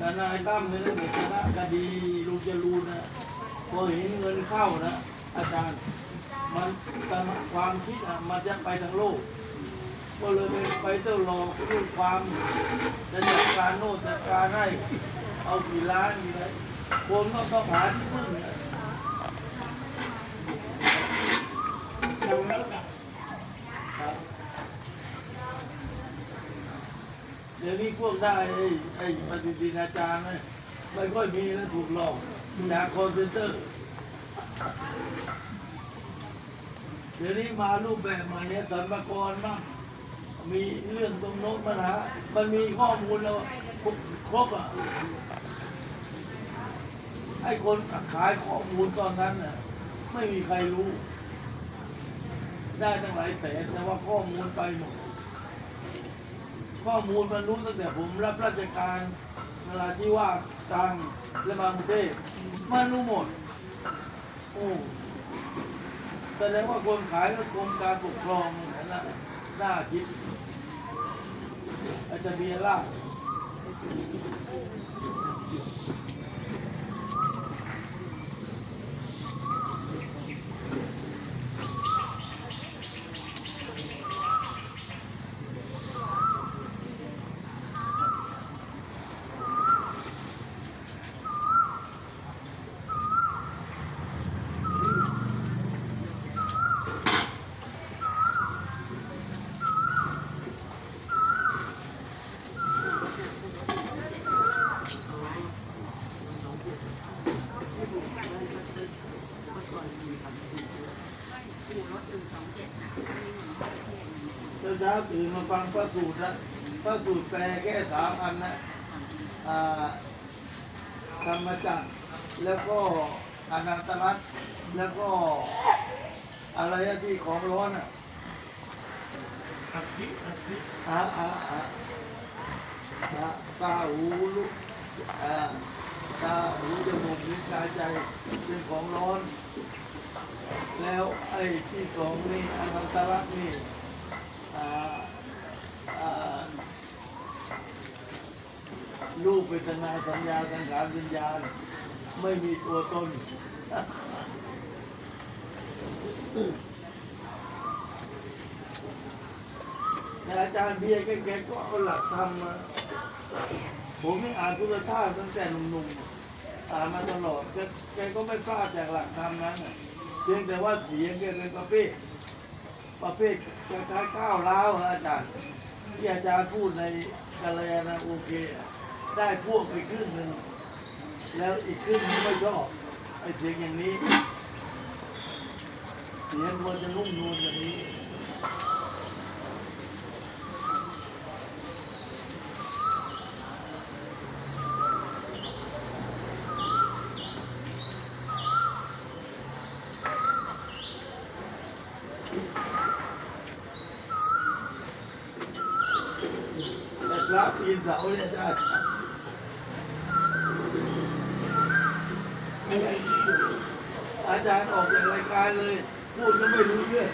ทนายตั้มเนี่ยถ้าเกิดชนะคดีลุงจรูนนะพอเห็นเงินเข้านะ อาจารย์ มันความคิดอะมันจะไปทางโลก ก็เลยไปไปเต้ารอรูปความจะจัดการโน่นจัดการให้เอากี่ล้านกี่อะไรคนก็ต้องหาที่พึ่งนะ ยังแล้วกับ ครับเดี๋ยวนี้พวกได้ไอ้ไอ้ปฏิทินอาจารย์นะไม่ค่อยมีแล้วถูกหลอกจากคอนเซนเตอร์เดี๋ยวนี้มารูปแบบใหม่เนี่ยสรรพากรบ้างมีเรื่องตรงโน้นปัญหามันมีข้อมูลแล้วครบครบอะให้คนขายข้อมูลตอนนั้นน่ะไม่มีใครรู้ ได้ตั้งหลายแสนแต่ว่าข้อมูลไปหมด ข้อมูลมันรู้ตั้งแต่ผมรับราชการนราธิวาสตรังและมากรุงเทพมันรู้หมด โอ้แสดงว่าคนขายก็กรมการปกครองนั่นน่าคิดอาจจะมีล่า ช้าๆตื่นมาฟังพระสูตรนะพระสูตรแปลแค่สามอันนะอ่าธรรมจักรแล้วก็อนันตรัตน์แล้วก็อะไรอะที่ของร้อนอะอัดพิอัดพิอาอาอาอาตาหูลูกอ่าตาหูจมูกลิ้นกายใจเป็นของร้อน แล้วไอ้ที่สองนี่อนันตรัตน์นี่อ่าอ่า รูปเวทนาสัญญาสังขารวิญญาณ ไม่มีตัวตนแต่อาจารย์เบียร์แกแกก็เอาหลักธรรมมาผมไม่อ่านพุทธทาสตั้งแต่หนุ่มๆอ่านมาตลอดแกก็ไม่พลาดจากหลักธรรมนั้นเพียงแต่ว่าเสียงแกเป็นประเภท ประเภทคล้ายๆก้าวร้าวอาจารย์ที่อาจารย์พูดในกัลยาณโอเค ได้พวกไปครึ่งหนึ่ง แล้วอีกครึ่งนึงไม่ชอบไอ้เสียงอย่างนี้ เสียงควรจะนุ่มนวลอย่างนี้ แต่พระปีนเสาเนี่ยได้อะไรที่อยู่อาจารย์ออกจากรายการเลย พูดก็ไม่รู้เรื่อง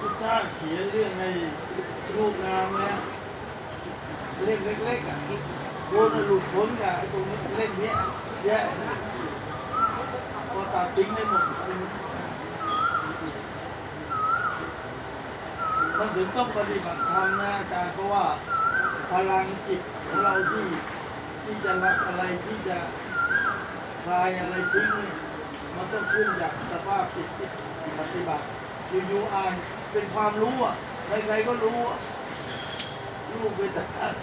พุทธเจ้าเขียนเรื่องในรูปงามเนี่ยเล่มเล็กๆอะโดนหลุดพ้นจากไอ้ตรงนี้เล่มเนี้ยแย่นะพอตัดทิ้งได้หมดมันถึงต้องปฏิบัติธรรมนะอาจารย์เพราะว่าพลังจิตของเราที่ที่จะรับอะไรที่จะคลายอะไรทิ้งมันต้องขึ้นจากสภาพจิตที่ปฏิบัติ อยู่ๆอ่านเป็นความรู้อะใครๆก็รู้อะรู้เป็นทหาร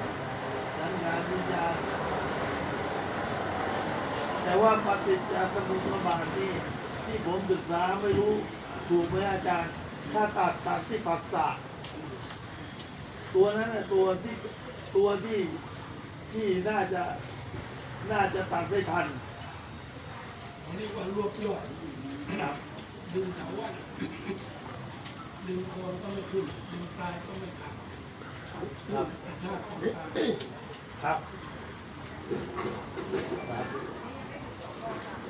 ทำงานวิญญาณแต่ว่าปฏิจจสมุปบาทนี่ที่ผมศึกษาไม่รู้ถูกไหมอาจารย์ ถ้าตัดตัดที่ปักษะตัวนั้นน่ะตัวที่ตัวที่ที่น่าจะน่าจะตัดไม่ทันเขาเรียกว่ารวบยอดครับดึงเถาวัน ดึงโคนก็ไม่ขึ้นดึงปลายก็ไม่ขาดครับกระชากตรงกางครับครับ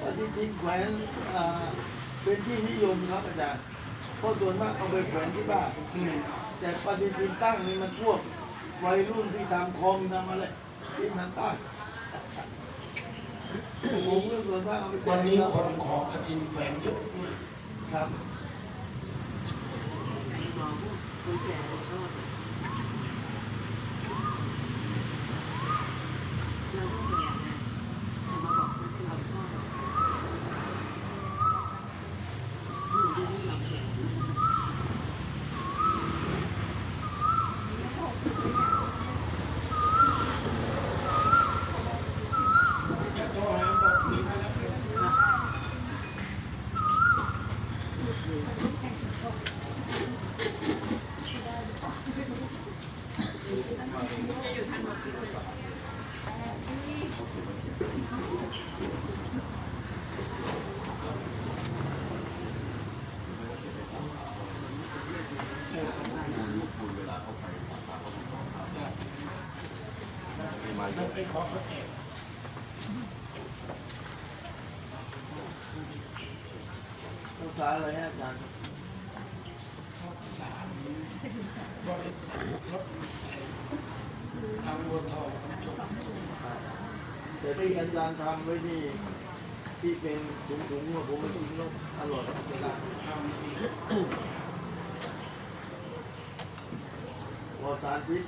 ปฏิทินแขวนอ่าเป็นที่นิยมครับอาจารย์เพราะส่วนมากเอาไปแขวนที่บ้านอืมแต่ปฏิทินตั้งนี่มันพวกวัยรุ่นที่ทำคอมทำอะไร ที่มันตั้งผมก็ส่วนมากเอาไปแจวันกนี้คนขอกระดินแฝงเยอะมากครับโทรหาบอกมีมาแล้วเป็น มันไปขอเขาแอบภาษาอะไรฮะอาจารย์บริษัทรถทางบัวทองแต่ที่อาจารย์ทำไว้นี่ที่เป็นถุงๆว่าผมไม่กินแล้วอร่อยเวลาทำอีกพอสารพิษ